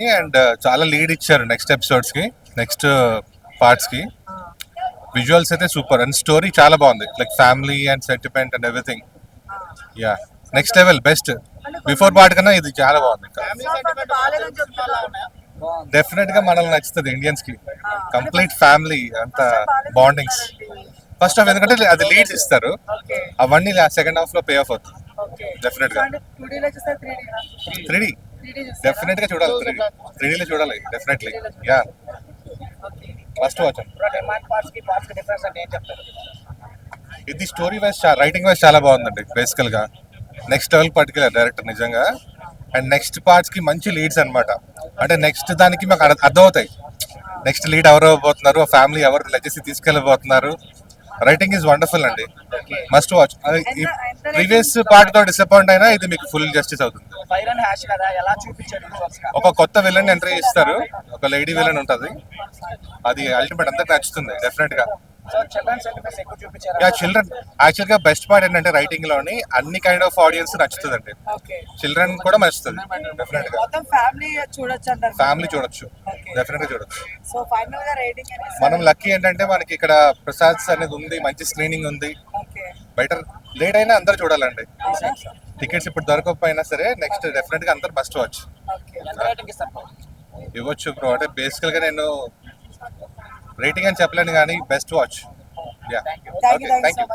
And చాలా lead ఇచ్చారు next ఎపిసోడ్స్కి నెక్స్ట్ పార్ట్స్కి. విజువల్స్ అయితే సూపర్ అండ్ స్టోరీ చాలా బాగుంది. Like family and sentiment and everything yeah next level best before part కన్నా ఇది చాలా బాగుంది. డెఫినెట్గా మనల్ని నచ్చుతుంది ఇండియన్స్కి. కంప్లీట్ ఫ్యామిలీ అంత బాండింగ్స్ ఫస్ట్ హాఫ్ ఎందుకంటే అది లీడ్స్ ఇస్తారు. అవన్నీ సెకండ్ హాఫ్లో పే ఆఫ్ అవుతుంది. ఓకే Definite గా. త్రీ డెఫినెట్గా చూడాలి త్రీ డి త్రీ లో చూడాలి డెఫినెట్లీ యా ఫస్ట్ వాచ్ ఇది స్టోరీ వైజ్ రైటింగ్ వైజ్ చాలా బాగుందండి బేసికల్గా. నెక్స్ట్ లెవెల్ పట్టుకెళ్ళారు డైరెక్టర్ నిజంగా. అండ్ నెక్స్ట్ పార్ట్స్కి మంచి లీడ్స్ అన్నమాట. అంటే నెక్స్ట్ దానికి మాకు అర్థ- అర్థమవుతాయి. నెక్స్ట్ లీడ్ ఎవరు అవ్వబోతున్నారు ఫ్యామిలీ ఎవరు లెగసీ తీసుకెళ్ళబోతున్నారు. రైటింగ్ ఈజ్ వండర్ఫుల్ అండి. మస్ట్ వాచ్ ప్రీవియస్ పార్ట్తో డిసప్పాయింట్ అయినా ఇది మీకు ఫుల్ జస్టిస్ అవుతుంది. అండ్ హ్యాష్ కదా ఎలా చూపించాడు? ఒక కొత్త విలన్ ఎంట్రీ ఇస్తారు. ఒక లేడీ విలన్ ఉంటది. అది అల్టిమేట్ అందరికి నచ్చుతుంది డెఫినెట్గా. చిల్డ్రన్ యాక్చువల్గా బెస్ట్ పార్ట్ ఏంటంటే రైటింగ్లోని అన్ని కైండ్ ఆఫ్ ఆడియన్స్ నచ్చుతుందండి. ఓకే. చిల్డ్రన్ కూడా నచ్చుతుంది డెఫినెట్గా. ఫ్యామిలీ చూడొచ్చు అంటారు ఫ్యామిలీ చూడొచ్చు డెఫినెట్గా చూడొచ్చు. మనం లక్కీ ఏంటంటే మనకి ఇక్కడ ప్రసాద్స్ అనేది ఉంది మంచి స్క్రీనింగ్ ఉంది. బెటర్ లేట్ అయినా అందరు చూడాలండి. టికెట్స్ ఇప్పుడు దొరకకపోయినా సరే నెక్స్ట్ డెఫినెట్గా అందరు మస్ట్ వాచ్ ఓకే ఎంత రేటింగ్ ఇస్తారు bro? ఇవ్వచ్చు బ్రో అంటే బేసికల్గా నేను రేటింగ్ అని చెప్పలేను కానీ best watch yeah thank you